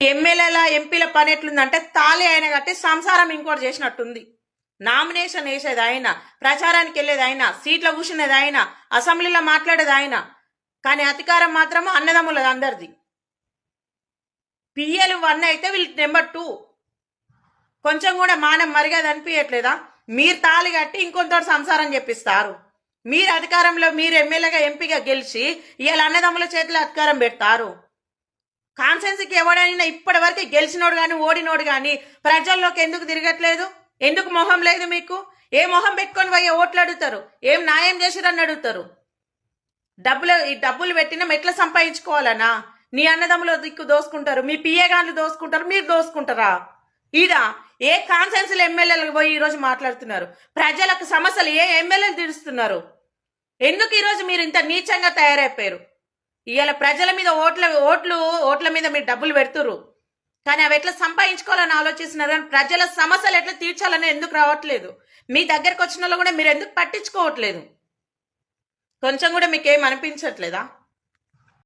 ఎమ్మెల్యేల ఎంపీల పని ఎట్లుందంటే తాళి ఆయన కట్టి సంసారం ఇంకోటి చేసినట్టుంది. నామినేషన్ వేసేది ఆయన ప్రచారానికి వెళ్ళేది ఆయన సీట్లో కూర్చునేది ఆయన అసెంబ్లీలో మాట్లాడేది ఆయన కానీ అధికారం మాత్రం అన్నదమ్ములది అందరిది. పిఎల్ వన్ అయితే వీళ్ళు నెంబర్ టూ. కొంచెం కూడా మానం మరిగేది అనిపించట్లేదా మీరు తాళి కట్టి ఇంకొంత సంసారం చెప్పిస్తారు మీరు అధికారంలో మీరు ఎమ్మెల్యేగా ఎంపీగా గెలిచి ఇవాళ అన్నదమ్ముల చేతిలో అధికారం పెడతారు. కాన్సెప్ట్ కాన్సెన్స్కి ఎవడైనా ఇప్పటి వరకు గెలిచినోడు కానీ ఓడినోడు కానీ ప్రజల్లోకి ఎందుకు తిరగట్లేదు? ఎందుకు మొహం లేదు మీకు? ఏ మొహం పెట్టుకొని పోయి ఓట్లు అడుగుతారు? ఏం న్యాయం చేసిరని అడుగుతారు? డబ్బులు ఈ డబ్బులు పెట్టినా ఎట్లా సంపాదించుకోవాలనా? నీ అన్నదమ్ములు దిక్కు దోసుకుంటారు మీ పిఏ గాన్లు దోసుకుంటారు మీరు దోసుకుంటారా? ఈడ ఏ కాన్సెన్స్లు ఎమ్మెల్యేలకు పోయి ఈరోజు మాట్లాడుతున్నారు? ప్రజలకు సమస్యలు ఏ ఎమ్మెల్యేలు తీరుస్తున్నారు? ఎందుకు ఈరోజు మీరు ఇంత నీచంగా తయారైపోయారు? ఇవాళ ప్రజల మీద ఓట్ల ఓట్లు ఓట్ల మీద మీరు డబ్బులు పెడుతురు కానీ అవి ఎట్లా సంపాదించుకోవాలని ఆలోచిస్తున్నారు? కానీ ప్రజల సమస్యలు ఎట్లా తీర్చాలని ఎందుకు రావట్లేదు? మీ దగ్గరకు వచ్చిన వాళ్ళు కూడా మీరు ఎందుకు పట్టించుకోవట్లేదు? కొంచెం కూడా మీకేం అనిపించట్లేదా?